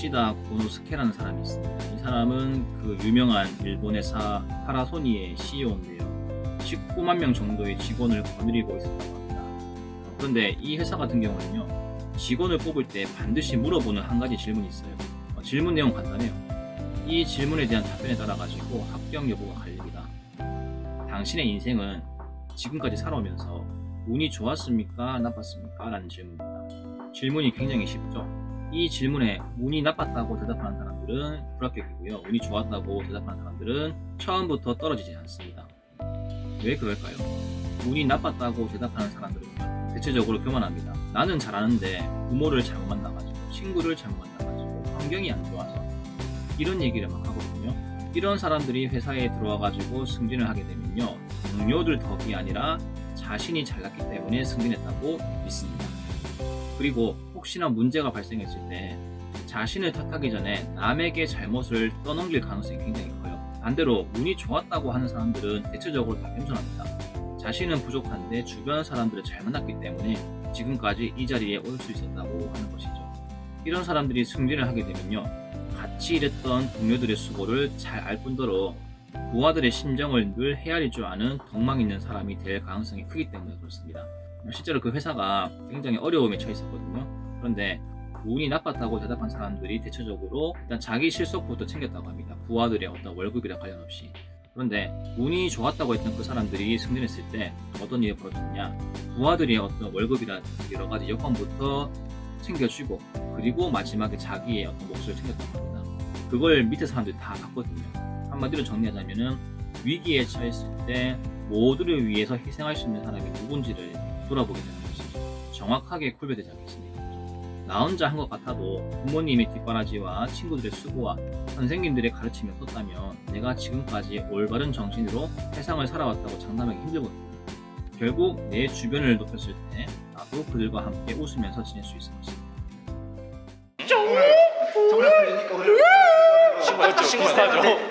야시다 고노스케라는 사람이 있습니다. 이 사람은 그 유명한 일본 회사 파라소니의 CEO인데요. 19만 명 정도의 직원을 거느리고 있었다고 합니다. 어, 그런데 이 회사 같은 경우는요, 직원을 뽑을 때 반드시 물어보는 한 가지 질문이 있어요. 어, 질문 내용 간단해요. 이 질문에 대한 답변에 따라 가지고 합격 여부가 갈립니다. 당신의 인생은 지금까지 살아오면서 운이 좋았습니까? 나빴습니까? 라는 질문입니다. 질문이 굉장히 쉽죠. 이 질문에 운이 나빴다고 대답하는 사람들은 불합격이고요. 운이 좋았다고 대답하는 사람들은 처음부터 떨어지지 않습니다. 왜 그럴까요? 운이 나빴다고 대답하는 사람들은 대체적으로 교만합니다. 나는 잘하는데 부모를 잘못 만나가지고 친구를 잘못 만나가지고 환경이 안 좋아서 이런 얘기를 막 하거든요. 이런 사람들이 회사에 들어와가지고 승진을 하게 되면요. 동료들 덕이 아니라 자신이 잘났기 때문에 승진했다고 믿습니다. 그리고 혹시나 문제가 발생했을 때 자신을 탓하기 전에 남에게 잘못을 떠넘길 가능성이 굉장히 커요. 반대로 운이 좋았다고 하는 사람들은 대체적으로 다 겸손합니다. 자신은 부족한데 주변 사람들을 잘 만났기 때문에 지금까지 이 자리에 올 수 있었다고 하는 것이죠. 이런 사람들이 승진을 하게 되면요. 같이 일했던 동료들의 수고를 잘 알 뿐더러 부하들의 심정을 늘 헤아릴 줄 아는 덕망 있는 사람이 될 가능성이 크기 때문에 그렇습니다. 실제로 그 회사가 굉장히 어려움에 처해 있었거든요. 그런데 운이 나빴다고 대답한 사람들이 대체적으로 일단 자기 실속부터 챙겼다고 합니다. 부하들의 어떤 월급이랑 관련 없이. 그런데 운이 좋았다고 했던 그 사람들이 승진했을 때 어떤 일이 벌어졌냐? 부하들의 어떤 월급이나 여러 가지 여건부터 챙겨주고 그리고 마지막에 자기의 어떤 몫을 챙겼다고 합니다. 그걸 밑에 사람들이 다 봤거든요. 한마디로 정리하자면은 위기에 처했을 때 모두를 위해서 희생할 수 있는 사람이 누군지를 돌아보게 되는 것이죠. 정확하게 구별되지 않겠습니까? 나 혼자 한 것 같아도 부모님의 뒷바라지와 친구들의 수고와 선생님들의 가르침이 없었다면 내가 지금까지 올바른 정신으로 세상을 살아왔다고 장담하기 힘들거든요. 결국 내 주변을 높였을 때 나도 그들과 함께 웃으면서 지낼 수 있을 것입니다. 정말 풀리니까 오늘 친구 비슷하죠?